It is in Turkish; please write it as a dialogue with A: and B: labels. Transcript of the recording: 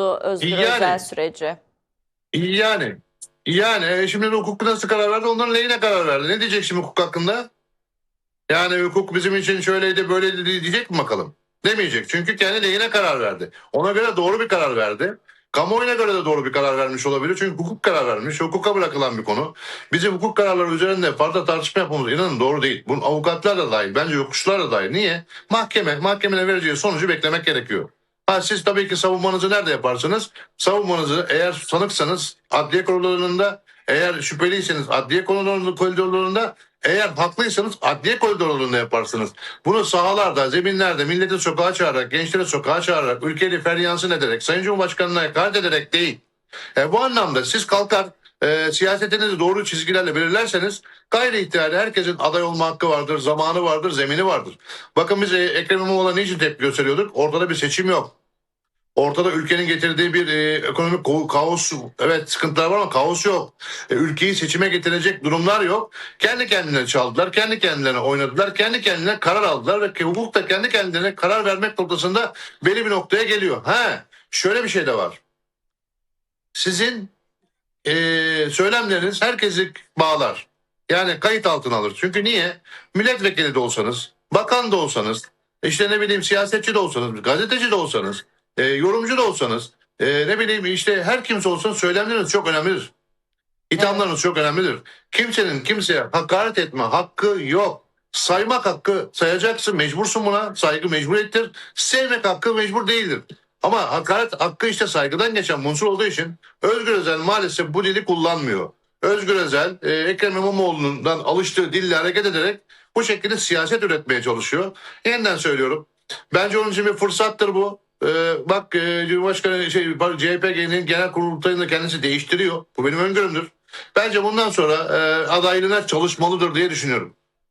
A: Özgür
B: Yani.
A: Özel süreci.
B: Yani. Yani e, şimdi hukuk nasıl karar verdi? Onların lehine karar verdi. Ne diyecek şimdi hukuk hakkında? Yani hukuk bizim için şöyleydi böyleydi diyecek mi bakalım? Demeyecek. Çünkü kendi lehine karar verdi. Ona göre doğru bir karar verdi. Kamuoyuna göre de doğru bir karar vermiş olabilir. Çünkü hukuk karar vermiş. Hukuka bırakılan bir konu. Bizim hukuk kararları üzerinde fazla tartışma yapmamız inanın doğru değil. Bunun avukatlar da dahil. Bence hukukçular da dahil. Niye? Mahkeme, mahkemenin vereceği sonucu beklemek gerekiyor. Ha, siz tabii ki savunmanızı nerede yaparsınız? Savunmanızı eğer sanıksanız adliye koridorlarında, eğer şüpheliyseniz adliye koridorlarında, eğer haklıysanız adliye koridorlarında yaparsınız. Bunu sahalarda, zeminlerde, milleti sokağa çağırarak, gençleri sokağa çağırarak, ülkeyi feryansın ederek, Sayın Cumhurbaşkanı'na hakaret ederek değil. E, bu anlamda siz kalkar e, siyasetinizi doğru çizgilerle belirlerseniz gayri ihtiyari herkesin aday olma hakkı vardır, zamanı vardır, zemini vardır. Bakın biz e, Ekrem İmamoğlu'na niçin tepki gösteriyorduk? Ortada bir seçim yok. Ortada ülkenin getirdiği bir e, ekonomik ko- kaos, evet sıkıntılar var ama kaos yok. E, ülkeyi seçime getirecek durumlar yok. Kendi kendine çaldılar, kendi kendilerine oynadılar, kendi kendine karar aldılar ve hukuk da kendi kendilerine karar vermek noktasında belli bir noktaya geliyor. Ha, şöyle bir şey de var. Sizin e, söylemleriniz herkesi bağlar. Yani kayıt altına alır. Çünkü niye? Milletvekili de olsanız, bakan da olsanız, işte ne bileyim siyasetçi de olsanız, gazeteci de olsanız, e, yorumcu da olsanız, e, ne bileyim işte her kimse olsun söylemleriniz çok önemlidir. İthamlarınız çok önemlidir. Kimsenin kimseye hakaret etme hakkı yok. Saymak hakkı sayacaksın mecbursun buna saygı mecburiyettir. Sevmek hakkı mecbur değildir. Ama hakaret hakkı işte saygıdan geçen unsur olduğu için Özgür Özel maalesef bu dili kullanmıyor. Özgür Özel e, Ekrem İmamoğlu'ndan alıştığı dille hareket ederek bu şekilde siyaset üretmeye çalışıyor. Yeniden söylüyorum. Bence onun için bir fırsattır bu. Ee, bak e, Cumhurbaşkanı şey, CHP'nin genel kurultayında kendisi değiştiriyor. Bu benim öngörümdür. Bence bundan sonra e, adaylığına çalışmalıdır diye düşünüyorum.